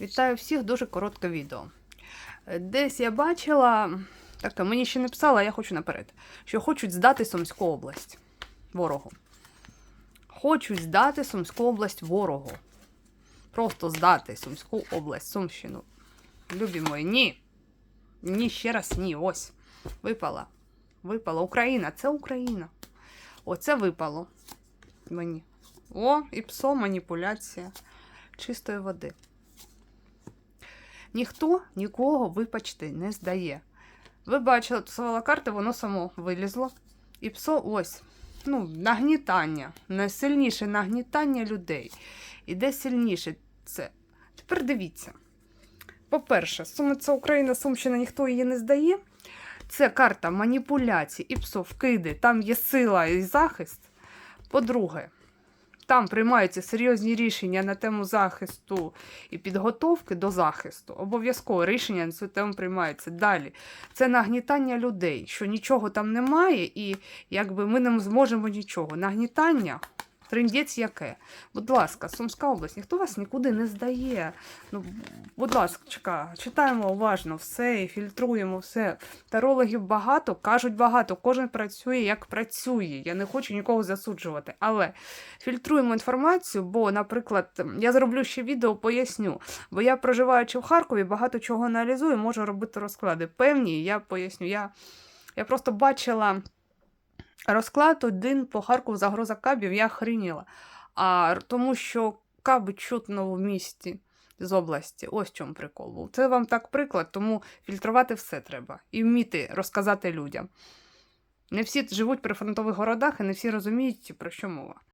Вітаю всіх, дуже коротке відео. Е, Десь я бачила, так мені ще не писала, я хочу наперед, що хочуть здати Сумську область ворогу. Хочуть здати Сумську область ворогу. Просто здати Сумську область, Сумщину. Любі мої, ні. Ні, ще раз ні. Ось. Випала. Випала. Україна, це Україна. Оце випало мені. О, і псо, маніпуляція чистої води. Ніхто нікого, вибачте, не здає. Ви бачили, тусувала карта, воно само вилізло. І псо ось. Ну, нагнітання. Найсильніше нагнітання людей. І де сильніше це. Тепер дивіться. По-перше, Суми це Україна, Сумщина, ніхто її не здає. Це карта маніпуляцій і псо вкиди, там є сила і захист. По-друге, там приймаються серйозні рішення на тему захисту і підготовки до захисту. Обов'язково рішення на цю тему приймаються. Далі це нагнітання людей, що нічого там немає, і якби ми не зможемо нічого. Нагнітання. Триндець яке? Будь ласка, Сумська область, ніхто вас нікуди не здає. Ну, будь ласка, читаємо уважно все і фільтруємо все. Тарологів багато, кажуть багато, кожен працює як працює. Я не хочу нікого засуджувати. Але фільтруємо інформацію, бо, наприклад, я зроблю ще відео, поясню. Бо я, проживаючи в Харкові, багато чого аналізую, можу робити розклади. Певні, я поясню. Я, я просто бачила. Розклад один по Харкову загроза кабів, я хреніла. А тому що каби чутно в місті з області. Ось чому прикол був. Це вам так приклад, тому фільтрувати все треба і вміти розказати людям. Не всі живуть при фронтових городах і не всі розуміють, про що мова.